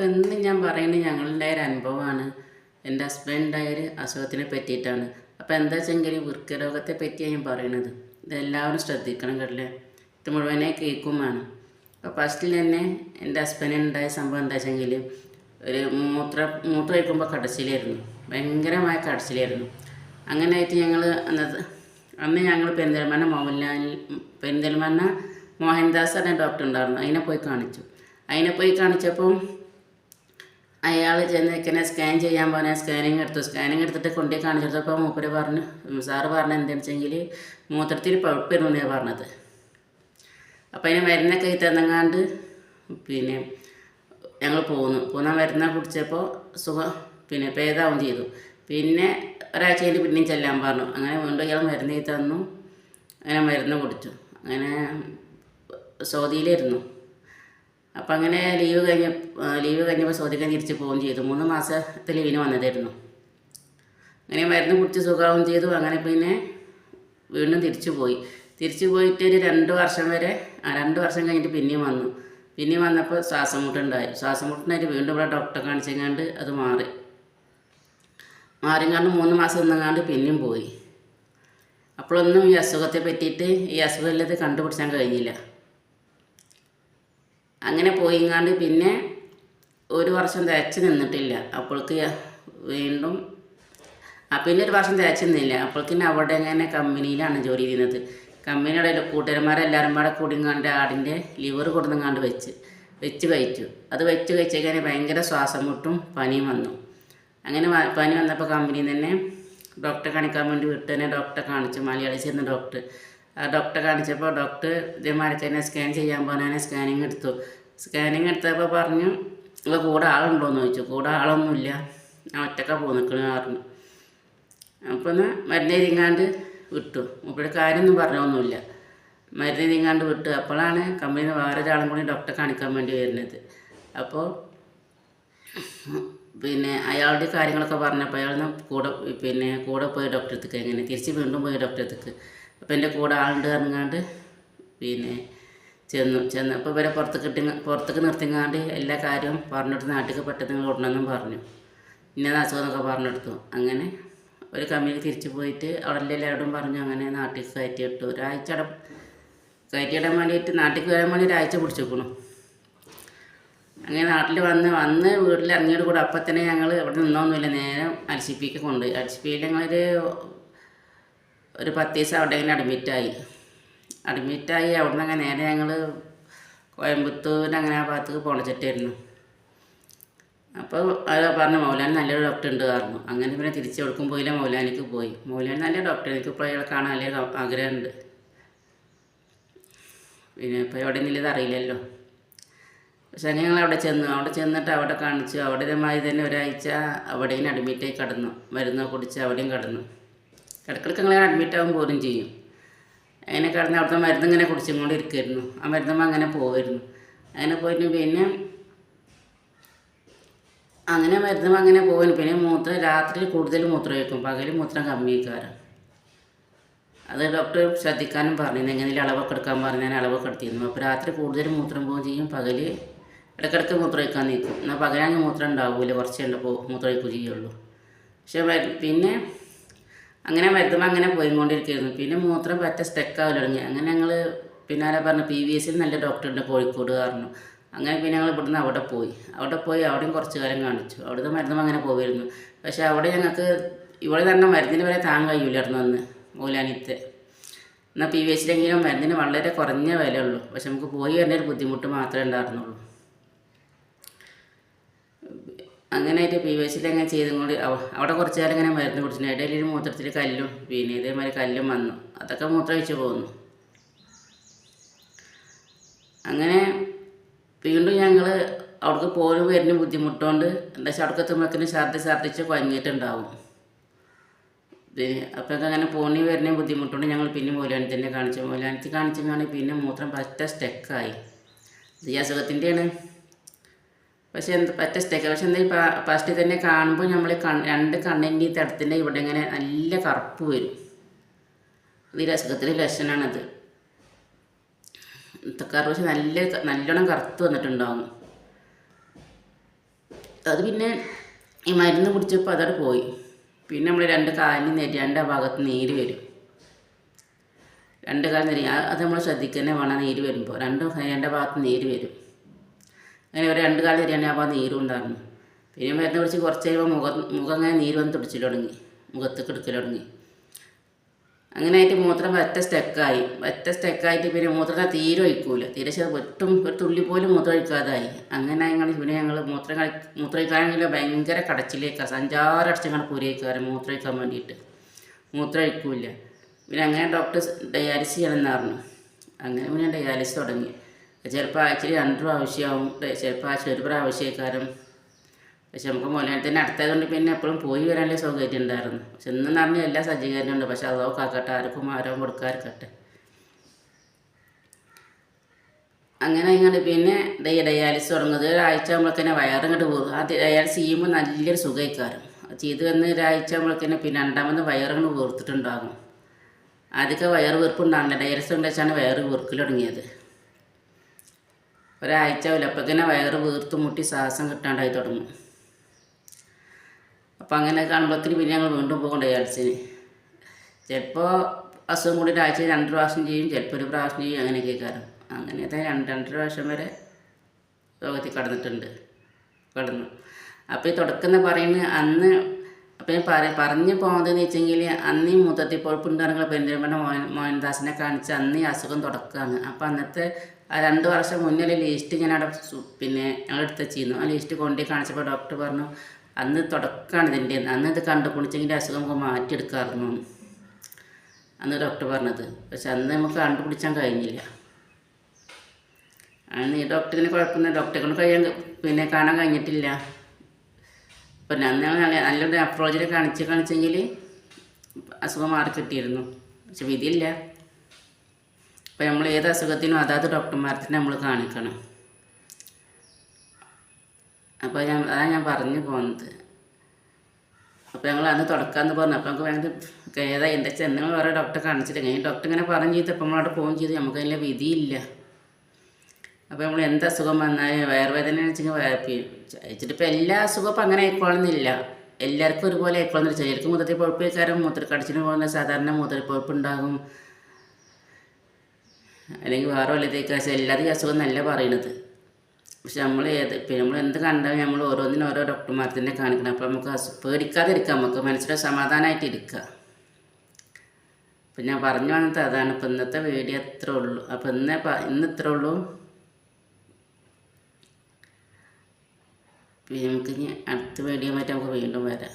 അപ്പോൾ ഇന്ന് ഞാൻ പറയുന്നത് ഞങ്ങളുടെ ഒരു അനുഭവമാണ്. എന്റെ ഹസ്ബൻഡായ ഒരു അസുഖത്തിനെ പറ്റിയിട്ടാണ്. അപ്പോൾ എന്താ വെച്ചെങ്കിൽ വൃക്കരോഗത്തെ പറ്റിയാണ് ഞാൻ പറയണത്. ഇതെല്ലാവരും ശ്രദ്ധിക്കണം കേട്ടില്ലേ? ഇത് മുഴുവനെ കേൾക്കും വേണം. അപ്പോൾ ഫസ്റ്റിൽ തന്നെ എന്റെ ഹസ്ബൻഡിന് ഉണ്ടായ സംഭവം എന്താ വെച്ചെങ്കിൽ ഒരു മൂത്ര മൂത്രം ഒഴിക്കുമ്പോൾ കടച്ചിലായിരുന്നു. ഭയങ്കരമായ കടച്ചിലായിരുന്നു. അങ്ങനെ ആയിട്ട് ഞങ്ങൾ അന്നത്തെ അന്ന് ഞങ്ങൾ പെരിന്തൽമണ്ണ മോഹൻലാൽ പെരിന്തൽമണ്ണ മോഹൻദാസ് എന്ന ഡോക്ടർ ഉണ്ടായിരുന്നു. അതിനെ പോയി കാണിച്ചു. അതിനെ പോയി കാണിച്ചപ്പം അയാൾ ചെന്ന് ഇങ്ങനെ സ്കാൻ ചെയ്യാൻ പറഞ്ഞാൽ സ്കാനിങ് എടുത്തു. സ്കാനിങ് എടുത്തിട്ട് കൊണ്ടേ കാണിച്ചപ്പോൾ മൂപ്പര് പറഞ്ഞു സാറ് പറഞ്ഞത് എന്താണെന്ന് വെച്ചെങ്കിൽ മൂത്രത്തിൽ പഴുപ്പ് എന്നാണ് പറഞ്ഞത്. അപ്പം അതിന് മരുന്നൊക്കെ തന്നങ്ങാണ്ട് പിന്നെ ഞങ്ങൾ പോന്നു. പോന്ന മരുന്ന കുടിച്ചപ്പോൾ സുഖം പിന്നെ ഭേദാവും ചെയ്തു. പിന്നെ ഒരാഴ്ച കഴിഞ്ഞ് പിന്നെയും ചെല്ലാൻ പറഞ്ഞു. അങ്ങനെ വീണ്ടും ഇയാൾ മരുന്ന് തന്നു. അങ്ങനെ മരുന്ന് കുടിച്ചു. അങ്ങനെ സൗദിയിലായിരുന്നു അപ്പം അങ്ങനെ ലീവ് കഴിഞ്ഞ ലീവ് കഴിഞ്ഞപ്പോൾ സൗദിക്കാൻ തിരിച്ച് പോവുകയും ചെയ്തു. മൂന്ന് മാസത്തെ ലീവിന് വന്നതായിരുന്നു. അങ്ങനെ മരുന്ന് കുടിച്ച് സുഖമാവുകയും ചെയ്തു. അങ്ങനെ പിന്നെ വീണ്ടും തിരിച്ചു പോയി. തിരിച്ചു പോയിട്ട് ഒരു രണ്ട് വർഷം വരെ രണ്ട് വർഷം കഴിഞ്ഞിട്ട് പിന്നെയും വന്നു. പിന്നെയും വന്നപ്പോൾ ശ്വാസം മുട്ടുണ്ടായി ശ്വാസം മുട്ടിനായിട്ട് വീണ്ടും ഇവിടെ ഡോക്ടറെ കാണിച്ചെങ്ങാണ്ട് അത് മാറി. മാറിങ്ങാണ്ട് മൂന്ന് മാസം നിന്നങ്ങാണ്ട് പിന്നെയും പോയി. അപ്പോഴൊന്നും ഈ അസുഖത്തെ പറ്റിയിട്ട് ഈ അസുഖമില്ലാതെ കണ്ടുപിടിച്ചാൻ കഴിഞ്ഞില്ല. അങ്ങനെ പോയിങ്ങാണ്ട് പിന്നെ ഒരു വർഷം തേച്ച് നിന്നിട്ടില്ല. അപ്പോൾക്ക് വീണ്ടും ആ പിന്നെ ഒരു വർഷം തേച്ച് നിന്നില്ല. പിന്നെ അവിടെ ഇങ്ങനെ കമ്പനിയിലാണ് ജോലി ചെയ്യുന്നത് കമ്പനിയുടെ കൂട്ടുകാരന്മാരെല്ലാവരും കൂടെ കൂടിങ്ങാണ്ട് ആടിന്റെ ലിവർ കൊടുങ്ങാണ്ട് വെച്ച് വെച്ച് കഴിച്ചു. അത് വെച്ച് കഴിച്ചേക്കാൻ ഭയങ്കര ശ്വാസം മുട്ടും പനിയും വന്നു. അങ്ങനെ പനി വന്നപ്പോൾ കമ്പനിയിൽ തന്നെ ഡോക്ടറെ കാണിക്കാൻ വേണ്ടി വിട്ടു. തന്നെ ഡോക്ടറെ കാണിച്ചു. മലയാളി ചേർന്ന ഡോക്ടർ. ഡോക്ടറെ കാണിച്ചപ്പോൾ ഡോക്ടർ തന്നെ സ്കാൻ ചെയ്യാൻ പോകാൻ സ്കാനിങ് എടുത്തു. സ്കാനിങ് എടുത്തപ്പോൾ പറഞ്ഞു നിങ്ങൾ കൂടെ ആളുണ്ടോയെന്ന് ചോദിച്ചു. കൂടെ ആളൊന്നുമില്ല. ഞാൻ ഒറ്റക്ക പോന്നിക്കണ പറഞ്ഞു. അപ്പോൾ ഒന്ന് മരുന്ന് എഴുതിങ്ങാണ്ട് വിട്ടു. ഇവിടെ കാര്യമൊന്നും പറഞ്ഞൊന്നുമില്ല. മരുന്ന് എഴുതിങ്ങാണ്ട് വിട്ടു. അപ്പോഴാണ് കമ്പനിയിൽ നിന്ന് വേറെ ഒരാളും കൂടി ഡോക്ടറെ കാണിക്കാൻ വേണ്ടി വരുന്നത്. അപ്പോൾ പിന്നെ അയാളുടെ കാര്യങ്ങളൊക്കെ പറഞ്ഞപ്പോൾ അയാൾ കൂടെ പിന്നെ കൂടെ പോയി ഡോക്ടറെ എത്തിക്കുക എങ്ങനെ? തിരിച്ച് വീണ്ടും പോയി ഡോക്ടറെ അടുത്തേക്ക് അപ്പോൾ എന്റെ കൂടെ ആളുണ്ട് ഇറങ്ങാണ്ട് പിന്നെ ചെന്നു ചെന്നപ്പോൾ ഇവരെ പുറത്തേക്ക് ഇട്ടി പുറത്തേക്ക് നിർത്തിങ്ങാണ്ട് എല്ലാ കാര്യവും പറഞ്ഞിട്ട് നാട്ടിലേക്ക് പെട്ടെന്ന് നിങ്ങൾ ഉടനെന്നും പറഞ്ഞു. ഇന്നത് അസുഖം എന്നൊക്കെ പറഞ്ഞെടുത്തു അങ്ങനെ ഒരു കമ്പനിക്ക് തിരിച്ചു പോയിട്ട് അവിടെ എല്ലാവരോടും പറഞ്ഞു അങ്ങനെ നാട്ടിൽ കയറ്റി ഇട്ടു ഒരാഴ്ച അവിടെ കയറ്റിയിടാൻ വേണ്ടിയിട്ട് നാട്ടിൽ വരാൻ വേണ്ടി ഒരാഴ്ച പിടിച്ചേക്കണു. അങ്ങനെ നാട്ടിൽ വന്ന് വന്ന് വീട്ടിൽ ഇറങ്ങിയിട്ട് കൂടെ അപ്പം തന്നെ ഞങ്ങൾ ഇവിടെ നിന്നൊന്നുമില്ല. നേരെ അൽസിപ്പിക്ക് കൊണ്ടുപോയി അൽസിപ്പിയിൽ ഞങ്ങളൊരു ഒരു പത്ത് ദിവസം അവിടെ ഇങ്ങനെ അഡ്മിറ്റായി. അഡ്മിറ്റായി അവിടെ നിന്ന് അങ്ങനെ നേരെ ഞങ്ങൾ കോയമ്പത്തൂർ അങ്ങനെ ആ ഭാഗത്തേക്ക് പോണച്ചിട്ടായിരുന്നു അപ്പോൾ അത് പറഞ്ഞു മൗലാൻ നല്ലൊരു ഡോക്ടർ ഉണ്ട് പറഞ്ഞു. അങ്ങനെ പിന്നെ തിരിച്ചു കൊടുക്കും പോയില്ല മൗലാനിക്ക് പോയി. മൗലാൻ നല്ല ഡോക്ടർ എനിക്ക് ഇപ്പോൾ അയാളെ കാണാൻ നല്ല ആഗ്രഹമുണ്ട്. പിന്നെ ഇപ്പോൾ എവിടെ നിന്നില്ലത് അറിയില്ലല്ലോ. പക്ഷെ ഞങ്ങൾ അവിടെ ചെന്നു. അവിടെ ചെന്നിട്ട് അവിടെ കാണിച്ചു. അവിടെ ഇതേമാതിരി തന്നെ ഒരാഴ്ച അവിടെയും അഡ്മിറ്റായി കിടന്നു. മരുന്ന് കുടിച്ച് അവിടെയും കിടന്നു. ഇടയ്ക്കിടയ്ക്ക് ഇങ്ങനെ അഡ്മിറ്റ് ആകും പോലും ചെയ്യും. അങ്ങനെ കിടന്ന് അവിടുത്തെ മരുന്ന് ഇങ്ങനെ കുടിച്ചും കൊണ്ട് ഇരിക്കുമായിരുന്നു ആ മരുന്നമ്മ അങ്ങനെ പോവായിരുന്നു. അങ്ങനെ പോയിട്ട് പിന്നെ അങ്ങനെ മരുന്ന് അങ്ങനെ പോകുന്നു പിന്നെ മൂത്രം രാത്രി കൂടുതൽ മൂത്രം വയ്ക്കും പകൽ മൂത്രം കമ്മിക്കാരം അത് ഡോക്ടർ ശ്രദ്ധിക്കാനും പറഞ്ഞു. എങ്ങനെയും അളവൊക്കെ എടുക്കാൻ പറഞ്ഞു. ഞാൻ അളവൊക്കെ എടുത്തിരുന്നു. അപ്പോൾ രാത്രി കൂടുതൽ മൂത്രം പോവുകയും ചെയ്യും. പകൽ ഇടയ്ക്കിടയ്ക്ക് മൂത്രം വയ്ക്കാൻ നിൽക്കും. എന്നാൽ പകലാണെങ്കിൽ മൂത്രം ഉണ്ടാവില്ല കുറച്ചേ പോ മൂത്രം വയ്ക്കുകയും ചെയ്യുള്ളൂ പക്ഷേ പിന്നെ അങ്ങനെ മരുന്നുമ്പോൾ അങ്ങനെ പോയിക്കൊണ്ടിരിക്കുകയായിരുന്നു. പിന്നെ മൂത്രം പറ്റ സ്റ്റെക്കാവില്ല തുടങ്ങി. അങ്ങനെ ഞങ്ങൾ പിന്നാലെ പറഞ്ഞു പി വി എസിൽ നല്ല ഡോക്ടറുണ്ട് കോഴിക്കോട് പറഞ്ഞു. അങ്ങനെ പിന്നെ ഞങ്ങൾ ഇവിടുന്ന് അവിടെ പോയി. അവിടെ പോയി അവിടെയും കുറച്ച് കാലം കാണിച്ചു. അവിടുത്തെ മരുന്നും അങ്ങനെ പോയിരുന്നു പക്ഷേ അവിടെ ഞങ്ങൾക്ക് ഇവിടെ തന്നെ മരുന്നിന് വരെ താങ്ങാൻ കഴിയില്ലായിരുന്നു അന്ന് മൂലാനിത്തെ എന്നാൽ പി വി എസിലെങ്കിലും മരുന്നിന് വളരെ കുറഞ്ഞ വിലയുള്ളൂ. പക്ഷെ നമുക്ക് പോയി വരുന്ന ഒരു ബുദ്ധിമുട്ട് മാത്രമേ ഉണ്ടായിരുന്നുള്ളൂ. അങ്ങനെ ആയിട്ട് പി വെച്ചിൽ അങ്ങനെ ചെയ്തും കൊണ്ട് അവിടെ കുറച്ച് കാലം ഇങ്ങനെ മരുന്ന് കുടിച്ചിട്ടുണ്ട് ഇടയിൽ ഒരു മൂത്രത്തിൽ കല്ലും പിന്നെ ഇതേമാതിരി കല്ലും വന്നു. അതൊക്കെ മൂത്രം വെച്ച് പോകുന്നു അങ്ങനെ വീണ്ടും ഞങ്ങൾ അവിടേക്ക് പോലും വരുന്ന ബുദ്ധിമുട്ടുകൊണ്ട് എന്താ വെച്ചാൽ അവിടേക്ക് എത്തുമ്പോഴത്തേന് ഛർദ്ദി ഛർദ്ദിച്ച് കുഴങ്ങിയിട്ടുണ്ടാവും പിന്നെ അപ്പോഴൊക്കെ അങ്ങനെ പോണി വരുന്ന ബുദ്ധിമുട്ടുണ്ട് ഞങ്ങൾ പിന്നെ മൂലാനത്തി തന്നെ കാണിച്ചു. മൂലാനത്തി കാണിച്ചെങ്കിൽ പിന്നെ മൂത്രം പറ്റ സ്റ്റെക്കായി ഈ അസുഖത്തിന്റെയാണ് പക്ഷെ എന്ത് പറ്റ സ്റ്റേക്ക് പക്ഷെ എന്താ ഫസ്റ്റ് തന്നെ കാണുമ്പോൾ നമ്മൾ കൺ രണ്ട് കണ്ണിന്റെ ഈ തടത്തിന്റെ ഇവിടെ ഇങ്ങനെ നല്ല കറുപ്പ് വരും. ഈ അസുഖത്തിന്റെ ലക്ഷണമാണത് പക്ഷെ നല്ല നല്ലോണം കറുത്ത് വന്നിട്ടുണ്ടാവും. അത് പിന്നെ ഈ മരുന്ന് കുടിച്ചപ്പോൾ അതവിടെ പോയി. പിന്നെ നമ്മൾ രണ്ട് കാലിന് നെരി രണ്ട് ഭാഗത്ത് നീര് വരും. രണ്ട് കാലം നേരി അത് നമ്മൾ ശ്രദ്ധിക്കുന്നേ വേണം നീര് വരുമ്പോൾ രണ്ട് രണ്ട് ഭാഗത്ത് നീര് വരും. അങ്ങനെ ഒരു രണ്ട് കാലം നീരും ഉണ്ടായിരുന്നു പിന്നെ മരുന്ന് പിടിച്ച് കുറച്ച് കഴിയുമ്പോൾ മുഖം മുഖം അങ്ങനെ നീര് വന്ന് തുടിച്ചിൽ തുടങ്ങി. മുഖത്തേക്ക് എടുക്കൽ തുടങ്ങി. അങ്ങനെ ആയിട്ട് മൂത്രം ഒറ്റ സ്റ്റെക്കായി ഒറ്റ സ്റ്റെക്കായിട്ട് പിന്നെ മൂത്രം തീരെ ഒഴിക്കൂല. തീരെ ഒട്ടും ഒരു തുള്ളി പോലും മൂത്രം ഒഴിക്കാതായി. അങ്ങനെ ഞങ്ങൾ പിന്നെ ഞങ്ങൾ മൂത്രം കളി മൂത്രം ഒഴിക്കാണെങ്കിൽ ഭയങ്കര കടച്ചിലേക്കാ. കടച്ചിലേക്കാണ് സഞ്ചാരടച്ചങ്ങനെ പൂരയിക്കാറ് മൂത്രം ഒഴിക്കാൻ വേണ്ടിയിട്ട്. മൂത്രം ഒഴിക്കൂല പിന്നെ അങ്ങനെ ഡോക്ടർ ഡയാലിസിസ് ചെയ്യണമെന്ന് പറഞ്ഞു. അങ്ങനെ പിന്നെ ഡയാലിസിസ് തുടങ്ങി. ചിലപ്പോൾ ആഴ്ചയിൽ രണ്ട് പ്രാവശ്യമാവും ചിലപ്പോൾ ആഴ്ചയിൽ ഒരു പ്രാവശ്യക്കാരം. പക്ഷെ നമുക്ക് മൂലത്തിന് അടുത്തതുകൊണ്ട് പിന്നെ എപ്പോഴും പോയി വരാനുള്ള സൗകര്യം ഉണ്ടായിരുന്നു. പക്ഷെ ഇന്ന് നടന്നു എല്ലാ സജ്ജീകരണം ഉണ്ട്. പക്ഷെ അതോ കാക്കട്ടെ ആർക്കും ആരോ കൊടുക്കാതിരിക്കട്ടെ. അങ്ങനെ ഇങ്ങോട്ട് പിന്നെ ഡയ ഡയാലിസിസ് തുടങ്ങുന്നത്. ഒരാഴ്ച നമ്മളൊക്കെ വയറിങ്ങോട്ട് പോകും. ആ ഡയാലിസിസ് ചെയ്യുമ്പോൾ നല്ലൊരു സുഖമായിക്കാരും. ചെയ്ത് വന്ന് ഒരാഴ്ച നമ്മളൊക്കെ പിന്നെ രണ്ടാമത് വയറിങ്ങോട്ട് വീർത്തിട്ടുണ്ടാകും. ആദ്യമൊക്കെ വയറ് വീർപ്പുണ്ടാകുന്നില്ല ഡയാലിസിസ് ഉണ്ടാച്ചാണ് വയറ് വീർക്കൽ തുടങ്ങിയത്. ഒരാഴ്ച തന്നെ വയറ് വീർത്ത് മുട്ടി ശ്വാസം കിട്ടാണ്ടായി തുടങ്ങും. അപ്പം അങ്ങനെ കാണുമ്പോഴത്തേന് പിന്നെ ഞങ്ങൾ വീണ്ടും പോകണ്ടേ അടിച്ചിന് ചിലപ്പോൾ അസുഖം കൂടി ഒരാഴ്ച രണ്ട് പ്രാവശ്യം ചെയ്യും ചിലപ്പോൾ ഒരു പ്രാവശ്യം ചെയ്യും അങ്ങനെയൊക്കെ കാരണം അങ്ങനത്തെ രണ്ട് രണ്ടര പ്രാവശ്യം വരെ രോഗത്തിൽ കടന്നിട്ടുണ്ട്. കടന്നു. അപ്പോൾ ഈ തുടക്കം പറയുന്നത് അന്ന് അപ്പോൾ ഞാൻ പറ പറഞ്ഞു പോകുന്നതെന്ന് വെച്ചെങ്കിൽ അന്ന് ഈ മുത്തത്തി പൊഴപ്പുണ്ടായിരുന്ന പെരിന്തൽമണ്ണ മോഹൻ മോഹൻദാസിനെ കാണിച്ച് അന്ന് ഈ അസുഖം തുടക്കമാണ് അപ്പോൾ അന്നത്തെ രണ്ട് വർഷം മുന്നേ ലീസ്റ്റ് ഞാൻ അവിടെ പിന്നെ ഞങ്ങൾ ചെയ്യുന്നു ആ ലീസ്റ്റ് കൊണ്ടുപോയി കാണിച്ചപ്പോൾ ഡോക്ടർ പറഞ്ഞു അന്ന് തുടക്കമാണ് ഇതിന്റെ അന്ന് ഇത് കണ്ടു കണ്ടുപിടിച്ചെങ്കിൽ അസുഖം നമുക്ക് മാറ്റിയെടുക്കാമായിരുന്നു. അന്ന് ഡോക്ടർ പറഞ്ഞത്. പക്ഷെ അന്ന് നമുക്ക് കണ്ടുപിടിച്ചാൻ കഴിഞ്ഞില്ല. അന്ന് ഈ ഡോക്ടറിന് കുഴപ്പമില്ല ഡോക്ടറെ കഴിയാൻ പിന്നെ കാണാൻ കഴിഞ്ഞിട്ടില്ല. പിന്നെ അന്ന് ഞങ്ങൾ നല്ല നല്ലൊരു അപ്രോച്ചിൽ കാണിച്ച് കാണിച്ചെങ്കിൽ അസുഖം മാറി കിട്ടിയിരുന്നു പക്ഷെ വിധിയില്ല. അപ്പം നമ്മൾ ഏത് അസുഖത്തിനും അതാത് ഡോക്ടർമാരെ തന്നെ നമ്മൾ കാണിക്കണം. അപ്പോൾ ഞാൻ അതാണ് ഞാൻ പറഞ്ഞു പോകുന്നത് അപ്പോൾ ഞങ്ങൾ അന്ന് തുടക്കാമെന്ന് പറഞ്ഞു. അപ്പോൾ നമുക്ക് ഭയങ്കര ഏതാ എന്താ വെച്ചാൽ എന്തെങ്കിലും വേറെ ഡോക്ടറെ കാണിച്ചിട്ട് കഴിഞ്ഞ് ഡോക്ടർ ഇങ്ങനെ പറഞ്ഞു ചെയ്ത് അപ്പോൾ നമ്മളവിടെ പോകുകയും ചെയ്തു. നമുക്ക് അതിന്റെ വിധിയില്ല. അപ്പോൾ നമ്മൾ എന്ത് അസുഖം വന്നാലും വയറുവേദന വെച്ചെങ്കിൽ വെച്ചിട്ട് ഇപ്പോൾ എല്ലാ അസുഖവും ഇപ്പം അങ്ങനെ ആയിക്കോളുന്നില്ല എല്ലാവർക്കും ഒരുപോലെ ആയിക്കോളുന്നില്ല ചിലർക്ക് മുതത്തി പൊഴപ്പിക്കാരും മൂത്രക്കടിച്ചിന് പോകുന്ന സാധാരണ മൂത്രപ്പൊഴപ്പ് ഉണ്ടാകും. അല്ലെങ്കിൽ വേറെ വല്ലതേക്ക് വല്ലതേക്കാശം എല്ലാത്തിനും അസുഖം നല്ല പറയണത്. പക്ഷെ നമ്മൾ ഏത് നമ്മൾ എന്ത് കണ്ടാലും നമ്മൾ ഓരോന്നിനും ഓരോ ഡോക്ടർമാർ തന്നെ കാണിക്കണം. അപ്പോൾ നമുക്ക് അസു പേടിക്കാതിരിക്കാം. നമുക്ക് മനസ്സിലെ സമാധാനമായിട്ട് ഇരിക്കുക അപ്പം ഞാൻ പറഞ്ഞു വന്നത് അതാണ്. ഇപ്പം ഇന്നത്തെ വീഡിയോ എത്ര ഉള്ളൂ. അപ്പം ഇന്ന് ഇന്ന് ഇത്ര ഉള്ളൂ. നമുക്ക് ഇനി അടുത്ത വീഡിയോ മാറ്റി നമുക്ക് വീണ്ടും വരാം.